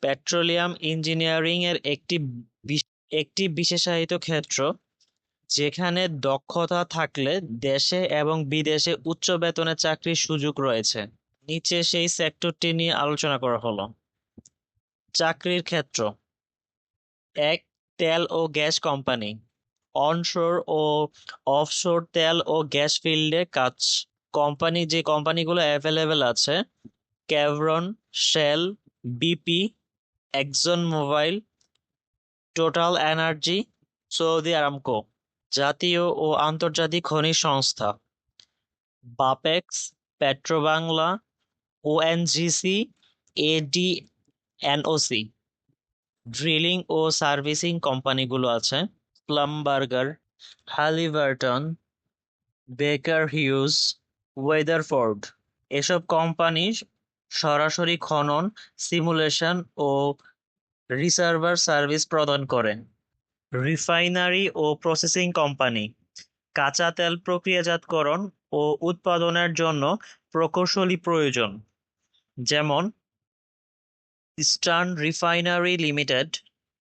Petroleum engineering এর একটি বিশ- একটি বিশেষায়িত ক্ষেত্র, যেখানে দক্ষতা থাকলে দেশে এবং বিদেশে উচ্চ বেতনে চাকরির সুযোগ রয়েছে। নিচে সেই সেক্টরটি নিয়ে আলোচনা করা হলো। চাকরির ক্ষেত্র। এক, তেল ও গ্যাস কোম্পানি। অনশোর ও অফশোর তেল ও গ্যাস ফিল্ডে কাজ। কোম্পানি, যে কোম্পানিগুলো অ্যাভেলেবেল আছে, Chevron, Shell, BP Exxon Mobil Total energy Saudi Aramco, জাতীয় ও আন্তর্জাতিক খনি সংস্থা, BAPEX, Petrobangla, ONGC, AD, NOC. Drilling ও সার্ভিসিং কোম্পানিগুলো আছে, প্লামবার্গার হ্যালিবার্টন বেকার হিউজ, ওয়েদারফোর্ড। এসব কোম্পানি সরাসরি খনন সিমুলেশন ও রিসার্ভার সার্ভিস প্রদান করে রিফাইনারি ও প্রসেসিং কোম্পানি কাঁচা তেল প্রক্রিয়াজাতকরণ ও উৎপাদনের জন্য প্রকৌশলী প্রয়োজন। যেমন ইস্টার্ন রিফাইনারি লিমিটেড